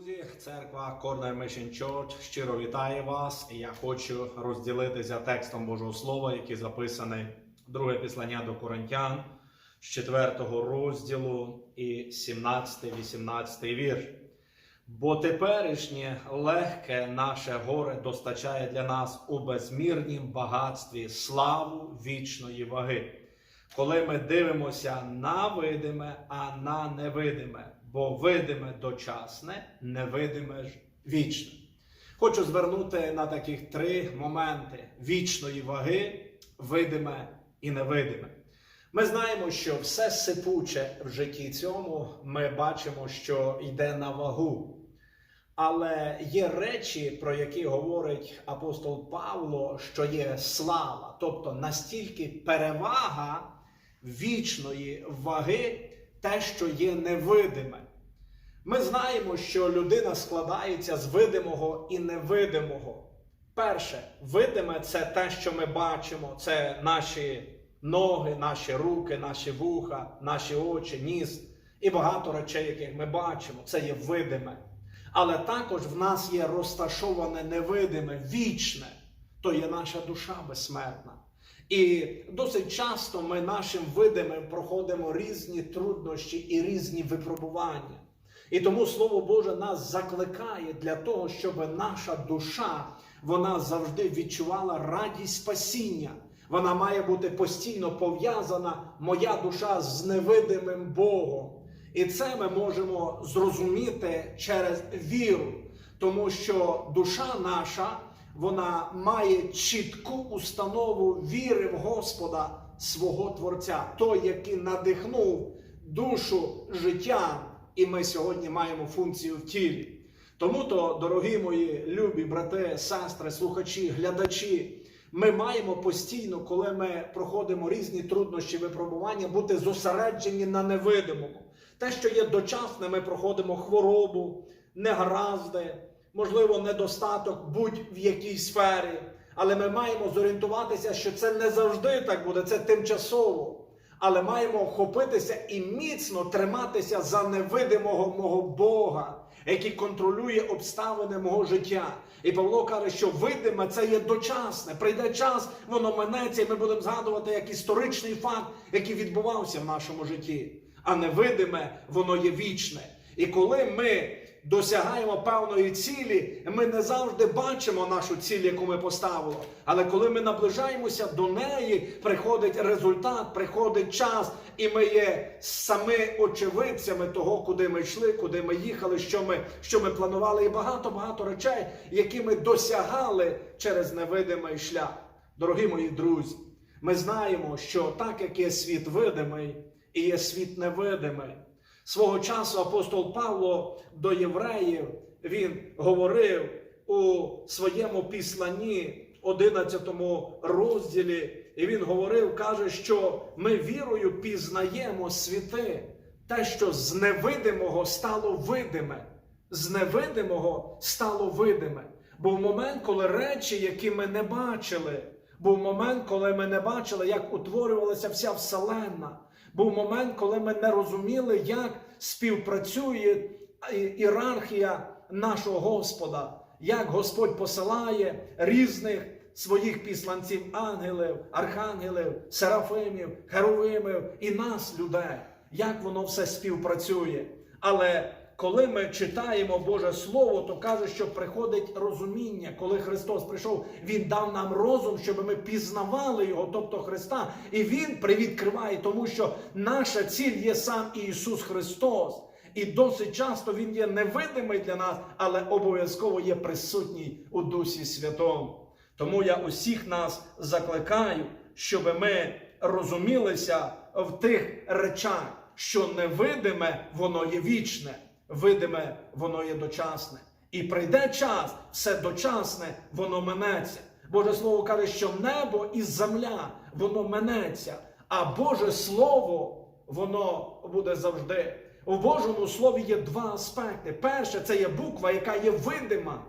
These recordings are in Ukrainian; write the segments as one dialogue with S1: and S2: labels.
S1: Друзі, церква Corner Mission Church щиро вітає вас. І я хочу розділитися текстом Божого Слова, який записаний друге післання до Коринтян з 4 розділу і 17-18 вірш. Бо теперішнє легке наше горе достачає для нас у безмірнім багатстві славу вічної ваги, коли ми дивимося на видиме, а на невидиме, бо видиме дочасне, невидиме ж вічне. Хочу звернути на таких три моменти вічної ваги, видиме і невидиме. Ми знаємо, що все сипуче в житті цьому ми бачимо, що йде на вагу. Але є речі, про які говорить апостол Павло, що є слава, тобто настільки перевага вічної ваги, те, що є невидиме. Ми знаємо, що людина складається з видимого і невидимого. Перше, видиме це те, що ми бачимо, це наші ноги, наші руки, наші вуха, наші очі, ніс і багато речей, яких ми бачимо. Це є видиме. Але також в нас є розташоване невидиме, вічне, то є наша душа безсмертна. І досить часто ми нашим видимим проходимо різні труднощі і різні випробування. І тому Слово Боже нас закликає для того, щоб наша душа вона завжди відчувала радість спасіння. Вона має бути постійно пов'язана, моя душа з невидимим Богом. І це ми можемо зрозуміти через віру, тому що душа наша вона має чітку установу віри в Господа свого Творця, той, який надихнув душу життя, і ми сьогодні маємо функцію в тілі. Тому то, дорогі мої любі брати, сестри, слухачі, глядачі, ми маємо постійно, коли ми проходимо різні труднощі випробування, бути зосереджені на невидимому. Те, що є дочасне, ми проходимо хворобу, негаразди, можливо, недостаток будь-в якій сфері. Але ми маємо зорієнтуватися, що це не завжди так буде, це тимчасово. Але маємо охопитися і міцно триматися за невидимого мого Бога, який контролює обставини мого життя. І Павло каже, що видиме це є дочасне. Прийде час, воно минеться, і ми будемо згадувати як історичний факт, який відбувався в нашому житті. А невидиме, воно є вічне. І коли ми досягаємо певної цілі, ми не завжди бачимо нашу ціль, яку ми поставили. Але коли ми наближаємося до неї, приходить результат, приходить час, і ми є саме очевидцями того, куди ми йшли, куди ми їхали, що ми, що ми планували, і багато-багато речей, які ми досягали через невидимий шлях. Дорогі мої друзі, ми знаємо, що так як є світ видимий і є світ невидимий. Свого часу апостол Павло до євреїв він говорив у своєму післанні, 11 розділі, і він говорив, каже, що ми вірою пізнаємо світи, те, що з невидимого стало видиме, з невидимого стало видиме. Був момент, коли речі, які ми не бачили, був момент, коли ми не бачили, як утворювалася вся вселенна. Був момент, коли ми не розуміли, як співпрацює ієрархія нашого Господа, як Господь посилає різних своїх післанців, ангелів, архангелів, серафимів, херовимів і нас, людей, як воно все співпрацює. Але коли ми читаємо Боже Слово, то каже, що приходить розуміння. Коли Христос прийшов, Він дав нам розум, щоб ми пізнавали Його, тобто Христа. І Він привідкриває, тому що наша ціль є сам Ісус Христос. І досить часто Він є невидимий для нас, але обов'язково є присутній у Дусі Святому. Тому я усіх нас закликаю, щоб ми розумілися в тих речах, що невидиме, воно є вічне видиме, воно є дочасне. І прийде час, все дочасне, воно минеться. Боже Слово каже, що небо і земля, воно минеться, а Боже Слово, воно буде завжди. У Божому Слові є два аспекти. Перше, це є буква, яка є видима.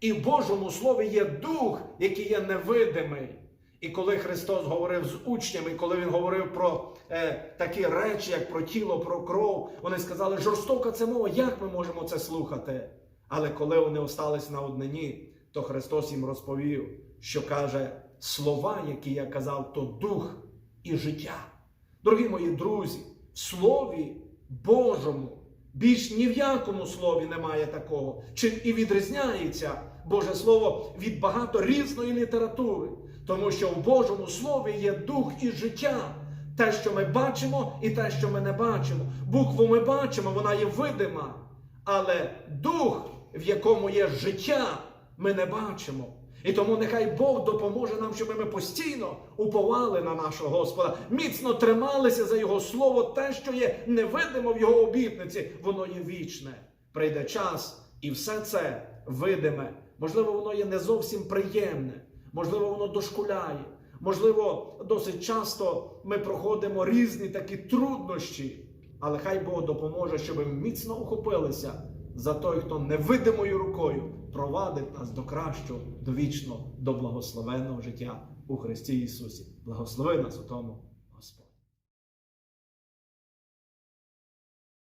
S1: І в Божому Слові є дух, який є невидимий. І коли Христос говорив з учнями, коли Він говорив про е, такі речі, як про тіло, про кров, вони сказали, жорстока це мова, як ми можемо це слухати?
S2: Але коли вони остались на однині, то Христос їм розповів, що каже, слова, які я казав, то дух і життя. Дорогі мої друзі, в Слові Божому більш ні в якому слові немає такого, чим і відрізняється Боже Слово від багато різної літератури, тому що в Божому Слові є дух і життя. Те, що ми бачимо, і те, що ми не бачимо. Букву ми бачимо, вона є видима, але дух, в якому є життя, ми не бачимо. І тому нехай Бог допоможе нам, щоб ми постійно уповали на нашого Господа, міцно трималися за Його слово, те, що є невидимо в Його обітниці, воно є вічне. Прийде час, і все це видиме. Можливо, воно є не зовсім приємне, можливо, воно дошкуляє. Можливо, досить часто ми проходимо різні такі труднощі, але хай Бог допоможе, щоб ми міцно ухопилися за той, хто невидимою рукою провадить нас до кращого, до вічного, до благословенного життя у Христі Ісусі. Благослови нас у тому.